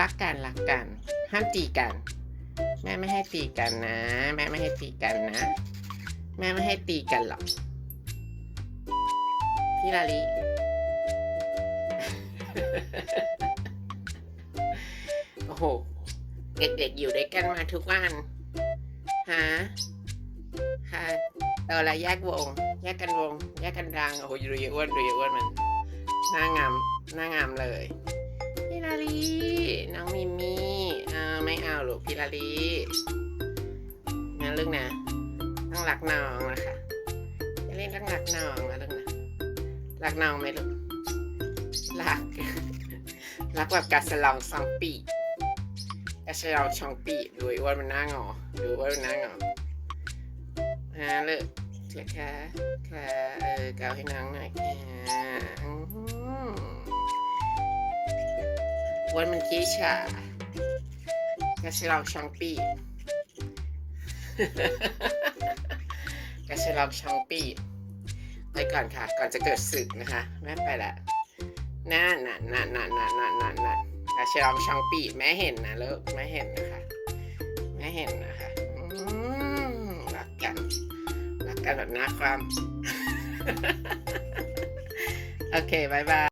รักกันรักกัน ห้ามตีกัน แม่ไม่ให้ตีกันนะ แม่ไม่ให้ตีกันนะ แม่ไม่ให้ตีกันหรอกพี่ลาลิโอ้โห เด็กๆอยู่ด้วยกันมาทุกวันฮะค่ะเออแล้วแยกวง แยกกันวง แยกกันรัง โอ้โหดูยอ้วนดูยอ้วนมัน หน้างามหน้างามเลยพี่ลาลีน้องมิมี่อ่าไม่เอาหรอกพี่ลาลีงั้นลูกนะต้องรักน้องนะคะอย่าเล่นต้องรักน้องนะลูกนะรักน้องไหมลูกรักรักแบบกาสลองสองปีกกาสลองสองปีดูอ้ว่ามันหน้างอดูว่ามันหน้างอฮะเลยเถอค่ะค่ะเออเกาให้น้องหน่อยค่ะ วันมันกี้ชากระเชลองช่องปีกระเชลองช่องปีไปก่อนค่ะ ก่อนจะเกิดศึกนะคะแม่ไปละน่าน่ะน่ะน่ะน่ะน่ะน่ะน่ะกระเชลองช่องปีแม่เห็นนะลูกแม่เห็นนะคะแม่เห็นนะคะรักกันรักกันแบบหน้าความ โอเคบายบาย